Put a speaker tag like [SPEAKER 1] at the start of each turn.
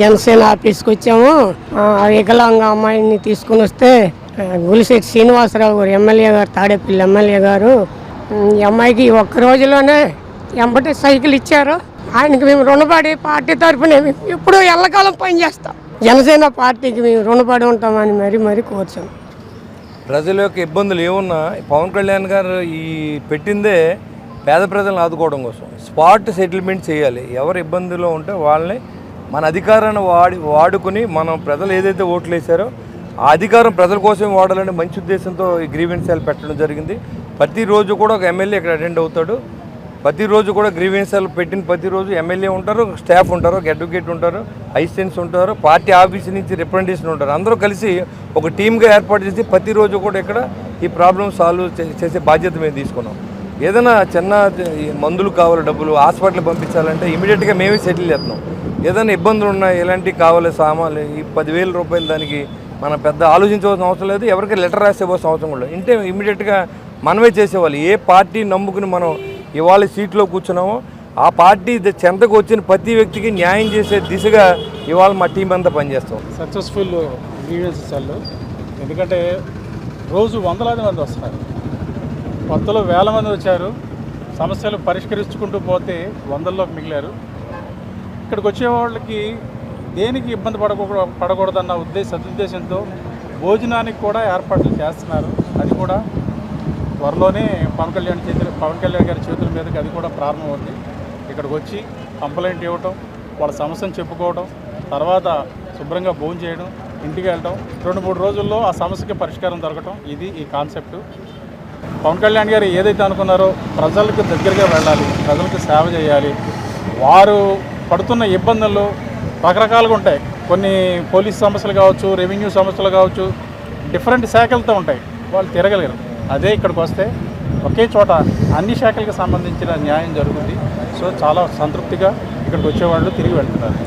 [SPEAKER 1] జనసేన ఆఫీస్కి వచ్చాము. వికలాంగ అమ్మాయిని తీసుకుని వస్తే గులిశెట్టి శ్రీనివాసరావు గారు ఎమ్మెల్యే గారు తాడేపల్లి ఎమ్మెల్యే గారు ఈ అమ్మాయికి ఒక్క రోజులోనే ఎంబటి సైకిల్ ఇచ్చారు. ఆయనకి మేము రుణపడి పార్టీ తరఫున మేము ఎప్పుడూ ఎల్లకాలం పనిచేస్తాం. జనసేన పార్టీకి మేము రుణపడి ఉంటామని మరీ మరీ కోర్చాం
[SPEAKER 2] ప్రజల యొక్క ఇబ్బందులు ఏమున్నా పవన్ కళ్యాణ్ గారు ఈ పెట్టిందే పేద ప్రజలను ఆదుకోవడం కోసం. స్పాట్ సెటిల్మెంట్ చేయాలి. ఎవరు ఇబ్బందుల్లో ఉంటే వాళ్ళని మన అధికారాన్ని వాడి వాడుకుని మనం ప్రజలు ఏదైతే ఓట్లు వేశారో ఆ అధికారం ప్రజల కోసం వాడాలని మంచి ఉద్దేశంతో ఈ గ్రీవెన్సాలు పెట్టడం జరిగింది. ప్రతిరోజు కూడా ఒక ఎమ్మెల్యే ఇక్కడ అటెండ్ అవుతాడు. ప్రతిరోజు కూడా గ్రీవెన్సాలు పెట్టిన ప్రతిరోజు ఎమ్మెల్యే ఉంటారు స్టాఫ్ ఉంటారు ఒక అడ్వకేట్ ఉంటారు అసిస్టెంట్స్ ఉంటారు పార్టీ ఆఫీస్ నుంచి రిప్రజెంటేషన్ ఉంటారు. అందరూ కలిసి ఒక టీమ్గా ఏర్పాటు చేసి ప్రతిరోజు కూడా ఇక్కడ ఈ ప్రాబ్లమ్ సాల్వ్ చే- చేసే బాధ్యత మేము తీసుకున్నాం. ఏదైనా చిన్న ఈ మందులు కావాలి డబ్బులు హాస్పిటల్ పంపించాలంటే ఇమీడియట్గా మేమే సెటిల్ చేస్తున్నాం. ఏదైనా ఇబ్బందులు ఉన్నాయి ఎలాంటి కావాలి సామాన్లు ఈ పదివేల రూపాయలు దానికి మనం పెద్ద ఆలోచించవలసిన అవసరం లేదు. ఎవరికి లెటర్ రాసేవలసిన అవసరం కూడా లేదు. ఇంటే ఇమీడియట్గా మనమే చేసేవాళ్ళు. ఏ పార్టీ నమ్ముకుని మనం ఇవాళ సీట్లో కూర్చున్నామో ఆ పార్టీ చెంతకు వచ్చిన ప్రతి వ్యక్తికి న్యాయం చేసే దిశగా ఇవాళ మా టీం అంతా పనిచేస్తాం.
[SPEAKER 3] సక్సెస్ఫుల్ గ్రీవెన్స్ ఎందుకంటే రోజు వందలాది మంది వస్తున్నారు. కొత్తలో వేల మంది వచ్చారు. సమస్యలు పరిష్కరించుకుంటూ పోతే వందల్లోకి మిగిలారు. ఇక్కడికి వచ్చే వాళ్ళకి దేనికి ఇబ్బంది పడకూడదు పడకూడదన్న ఉద్దేశ సదుద్దేశంతో భోజనానికి కూడా ఏర్పాట్లు చేస్తున్నారు. అది కూడా త్వరలోనే పవన్ కళ్యాణ్ చేతులు పవన్ కళ్యాణ్ గారి చేతుల మీదకి అది కూడా ప్రారంభమవుతుంది ఇక్కడికి వచ్చి కంప్లైంట్ ఇవ్వటం వాళ్ళ సమస్యను చెప్పుకోవడం తర్వాత శుభ్రంగా భోజనం చేయడం ఇంటికి వెళ్ళటం రెండు మూడు రోజుల్లో ఆ సమస్యకి పరిష్కారం దొరకటం ఇది ఈ కాన్సెప్ట్. పవన్ కళ్యాణ్ గారు ఏదైతే అనుకున్నారో ప్రజలకు దగ్గరగా వెళ్ళాలి ప్రజలకు సేవ చేయాలి. వారు పడుతున్న ఇబ్బందులు రకరకాలుగా ఉంటాయి. కొన్ని పోలీస్ సమస్యలు కావచ్చు రెవెన్యూ సమస్యలు కావచ్చు డిఫరెంట్ శాఖలతో ఉంటాయి. వాళ్ళు తిరగలేరు. అదే ఇక్కడికి వస్తే ఒకే చోట అన్ని శాఖలకు సంబంధించిన న్యాయం జరుగుతుంది సో చాలా సంతృప్తిగా ఇక్కడికి వచ్చేవాళ్ళు తిరిగి వెళ్తున్నారు.